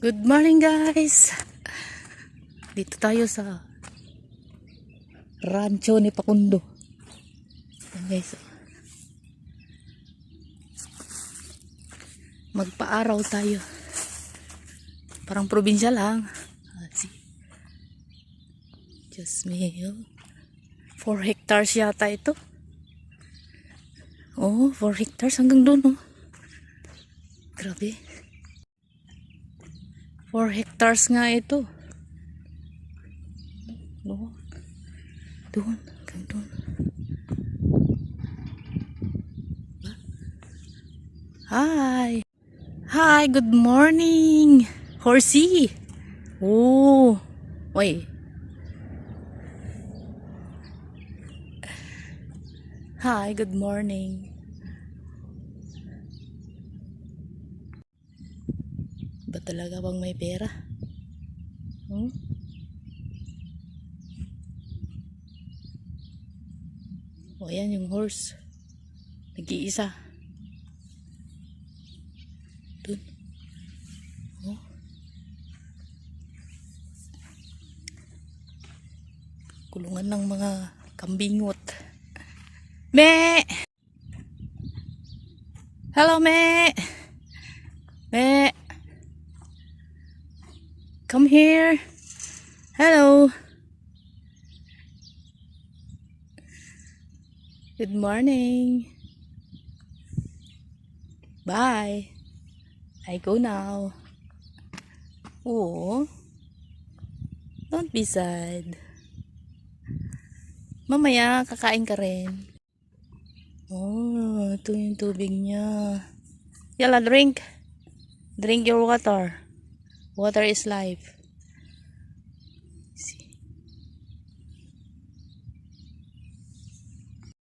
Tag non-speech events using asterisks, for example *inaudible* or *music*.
Good morning guys! Dito tayo sa rancho ni Pakundo. Yan guys. Magpa-araw tayo. Parang probinsya lang. Just me. oh. 4 hectares yata ito. Oh, 4 hectares hanggang doon oh. Grabe. 4 hectares nga ito. Doon, doon. Hi. Hi, good morning. Horsey. Oh. Oy. Hi, good morning. Talaga bang may pera? Hmm? O yan yung horse. Nag-iisa. Dun. Oh. Kulungan ng mga kambingot. *laughs* Me! Hello, Me! Come here. Hello. Good morning. Bye. I go now. Oh. Don't be sad. Mamaya, kakain ka rin. Oh, ito yung tubig niya. Yala, drink. Drink your water. Water is life.